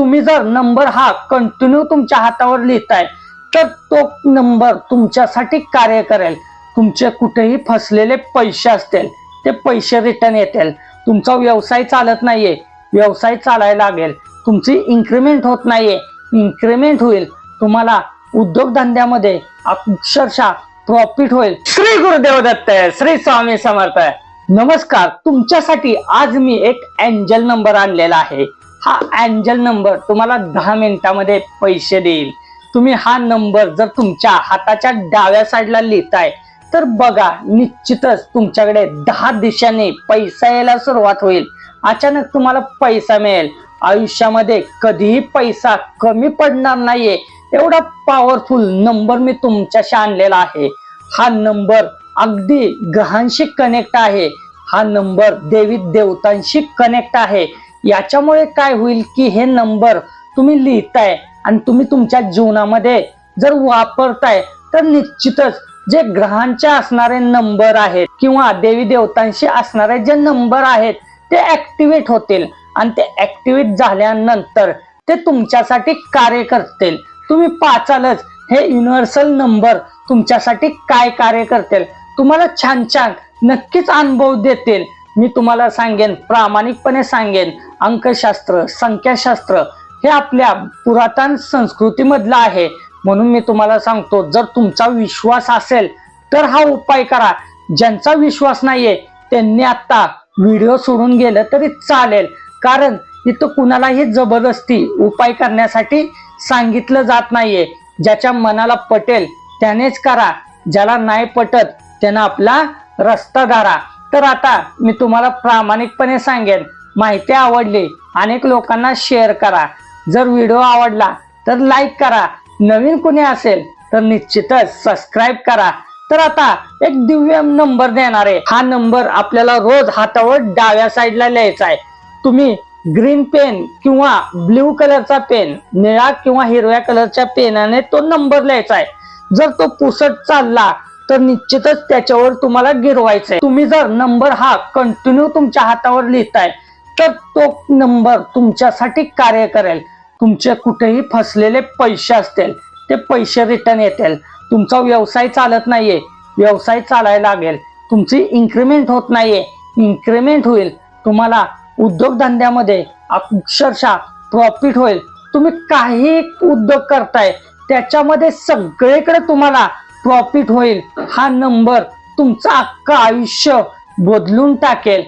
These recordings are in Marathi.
तुम्ही जर नंबर हा कंटिन्यू तुमच्या हातावर लिहिताय तर तो नंबर तुमच्यासाठी कार्य करेल. तुमचे कुठेही फसलेले पैसे असतील ते पैसे रिटर्न येतील. तुमचा व्यवसाय चालत नाहीये व्यवसाय चालायला लागेल. तुमची इन्क्रीमेंट होत नाहीये. इन्क्रीमेंट होईल. तुम्हाला उद्योगधंद्यामध्ये अक्षरशः प्रॉफिट होईल. श्री गुरुदेव दत्त श्री स्वामी समर्थ. नमस्कार. तुमच्यासाठी आज मी एक एंजल नंबर आणलेला आहे. हा अँजल नंबर तुम्हाला दहा मिनिटामध्ये पैसे देईल. तुम्ही हा नंबर जर तुमच्या हाताच्या डाव्या साईडला लिहिताय तर बघा निश्चितच तुमच्याकडे दहा दिशाने पैसा यायला सुरुवात होईल. अचानक तुम्हाला पैसा मिळेल. आयुष्यामध्ये कधीही पैसा कमी पडणार नाहीये. एवढा पॉवरफुल नंबर मी तुमच्याशी आणलेला आहे. हा नंबर अगदी ग्रहांशी कनेक्ट आहे. हा नंबर देवी देवतांशी कनेक्ट आहे. याच्यामुळे काय होईल की हे नंबर तुम्ही लिहिताय आणि तुम्ही तुमच्या जीवनामध्ये जर वापरताय तर निश्चितच जे ग्रहांचे असणारे नंबर आहेत किंवा देवी देवतांशी असणारे जे नंबर आहेत ते ऍक्टिव्हेट होतील. आणि ते ऍक्टिव्हेट झाल्यानंतर ते तुमच्यासाठी कार्य करतील. तुम्ही पाचालच हे युनिव्हर्सल नंबर तुमच्यासाठी काय कार्य करतील? तुम्हाला छान छान नक्कीच अनुभव देतील. मी तुम्हाला सांगेन प्रामाणिकपणे सांगेन अंकशास्त्र संख्याशास्त्र हे आपल्या पुरातन संस्कृतीमधलं आहे. म्हणून मी तुम्हाला सांगतो जर तुमचा विश्वास असेल तर हा उपाय करा. ज्यांचा विश्वास नाहीये त्यांनी आता व्हिडिओ सोडून गेलं तरी चालेल. कारण इथं कुणालाही जबरदस्ती उपाय करण्यासाठी सांगितलं जात नाहीये. ज्याच्या मनाला पटेल त्यानेच करा. ज्याला नाही पटत त्यानं आपला रस्ता धरा तर आता मी तुम्हाला प्रामाणिकपणे सांगेन माहिती आवडली अनेक लोकांना शेअर करा. जर व्हिडिओ आवडला तर लाईक करा. नवीन कुणी असेल तर निश्चितच सबस्क्राईब करा. तर आता एक दिव्य नंबर देणार आहे. हा नंबर आपल्याला रोज हातावर डाव्या साईडला लिहायचा आहे. तुम्ही ग्रीन पेन किंवा ब्ल्यू कलरचा पेन निळा किंवा हिरव्या कलरच्या पेनाने तो नंबर लिहायचा आहे. जर तो पुसट चालला तर निश्चितच त्याच्यावर तुम्हाला गिरवायचंय. तुम्ही जर नंबर हा कंटिन्यू तुमच्या हातावर लिहिताय तर तो नंबर तुमच्यासाठी कार्य करेल. तुमचे कुठेही फसलेले पैसे असतील ते पैसे रिटर्न येतील. तुमचा व्यवसाय चालत नाहीये व्यवसाय चालायला लागेल. तुमची इन्क्रीमेंट होत नाहीये इन्क्रीमेंट होईल. तुम्हाला उद्योगधंद्यामध्ये अक्षरशः प्रॉफिट होईल. तुम्ही काही उद्योग करताय त्याच्यामध्ये सगळीकडे तुम्हाला प्रॉफिट होईल. हा नंबर तुमचं अख्खं आयुष्य बदलून टाकेल.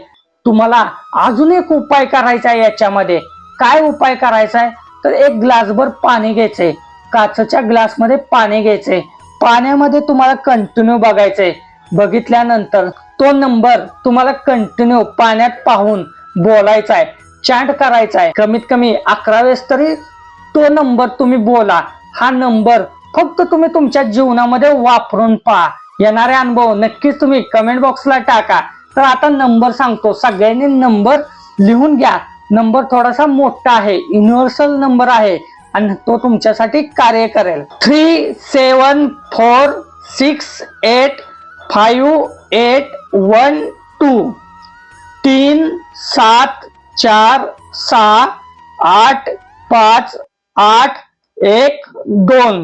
तुम्हाला अजून एक उपाय करायचा आहे याच्यामध्ये. काय उपाय करायचा आहे? तर एक ग्लासभर पाणी घ्यायचंय. काचच्या ग्लासमध्ये पाणी घ्यायचंय. पाण्यामध्ये तुम्हाला कंटिन्यू बघायचंय. बघितल्यानंतर तो नंबर तुम्हाला कंटिन्यू पाण्यात पाहून बोलायचा आहे. चॅट करायचा आहे. कमीत कमी अकरा वेळेस तरी तो नंबर तुम्ही बोला. हा नंबर फक्त तुम्ही तुमच्या जीवनामध्ये वापरून पहा. येणारे अनुभव नक्कीच तुम्ही कमेंट बॉक्सला टाका. तर आता नंबर सांगतो. सगळ्यांनी नंबर लिहून घ्या. नंबर थोडासा मोठा आहे. युनिव्हर्सल नंबर आहे. आणि तो तुमच्यासाठी कार्य करेल. Three seven four six eight five eight one two तीन सात चार सहा आठ पाच आठ एक दोन.